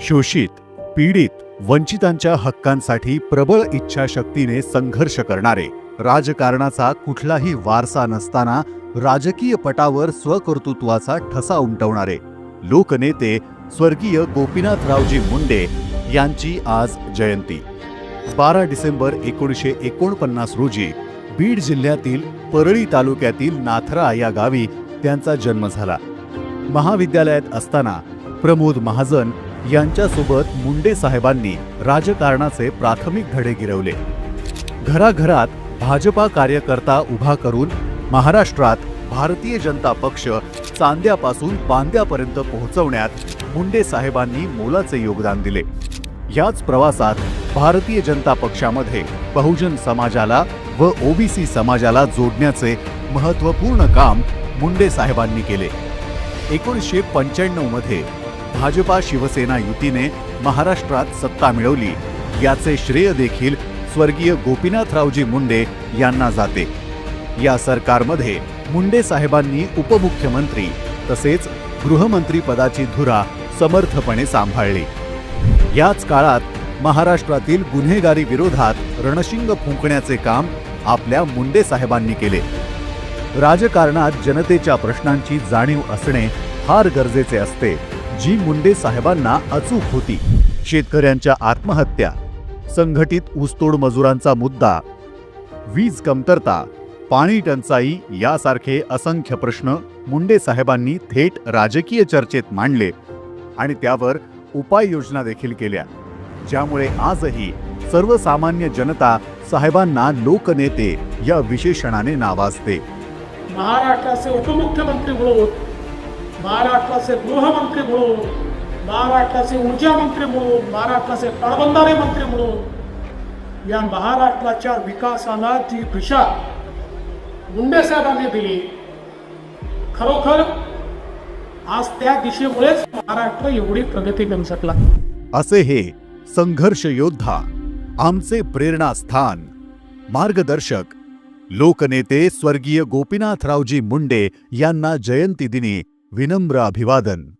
शोषित पीडित वंचितांच्या हक्कांसाठी प्रबळ इच्छाशक्तीने संघर्ष करणारे राजकारणाचा कुठलाही वारसा नसताना राजकीय पटावर स्वकर्तृत्वाचा ठसा उमटवणारे लोकनेते स्वर्गीय गोपीनाथरावजी मुंडे यांची आज जयंती. बारा डिसेंबर एकोणीसशे एकोणपन्नास रोजी बीड जिल्ह्यातील परळी तालुक्यातील नाथरा या गावी त्यांचा जन्म झाला. महाविद्यालयात असताना प्रमोद महाजन यांच्यासोबत मुंडे साहेबांनी राजकारणाचे प्राथमिक धडे गिरवले. घराघरात भाजपा कार्यकर्ता उभा करून महाराष्ट्रात भारतीय जनता पक्ष चांद्यापासून बांद्यापर्यंत पोहोचवण्यात मुंडे साहेबांनी मोलाचे योगदान दिले. याच प्रवासात भारतीय जनता पक्षामध्ये बहुजन समाजाला व ओबीसी समाजाला जोडण्याचे महत्त्वपूर्ण काम मुंडे साहेबांनी केले. एकोणीसशे पंच्याण्णवमध्ये भाजपा शिवसेना युतीने महाराष्ट्रात सत्ता मिळवली. याचे श्रेय देखील स्वर्गीय गोपीनाथरावजी मुंडे यांना जाते. या सरकारमध्ये मुंडे साहेबांनी उपमुख्यमंत्री तसेच गृहमंत्री पदाची धुरा समर्थपणे सांभाळली. याच काळात महाराष्ट्रातील गुन्हेगारी विरोधात रणशिंग फुंकण्याचे काम आपल्या मुंडे साहेबांनी केले. राजकारणात जनतेच्या प्रश्नांची जाणीव असणे फार गरजेचे असते. जी मुंडे साहेबांना अचूक होती. शेतकऱ्यांच्या आत्महत्या संघटित ऊसतोड मजुरांचा मुद्दा वीज कमतरता पाणी टंचाई यासारखे असंख्य प्रश्न मुंडे साहेबांनी थेट राजकीय चर्चेत मांडले आणि त्यावर उपाययोजना देखील केल्या. ज्यामुळे आजही सर्वसामान्य जनता साहेबांना लोकनेते या विशेषणाने नावाजते. महाराष्ट्राचे उपमुख्यमंत्री म्हणून महाराष्ट्राचे गृहमंत्री म्हणून महाराष्ट्राचे ऊर्जा मंत्री म्हणून महाराष्ट्राचे तळबंधारे मंत्री म्हणून या महाराष्ट्राच्या विकासाला जी दिशा मुंडे साहेबांनी दिली. खरोखर आज त्या दिशेमुळेच महाराष्ट्र एवढी प्रगती करू शकला. असे हे संघर्ष योद्धा आमचे प्रेरणास्थान मार्गदर्शक लोकनेते स्वर्गीय गोपीनाथरावजी मुंडे यांना जयंती दिनी विनम्र अभिवादन.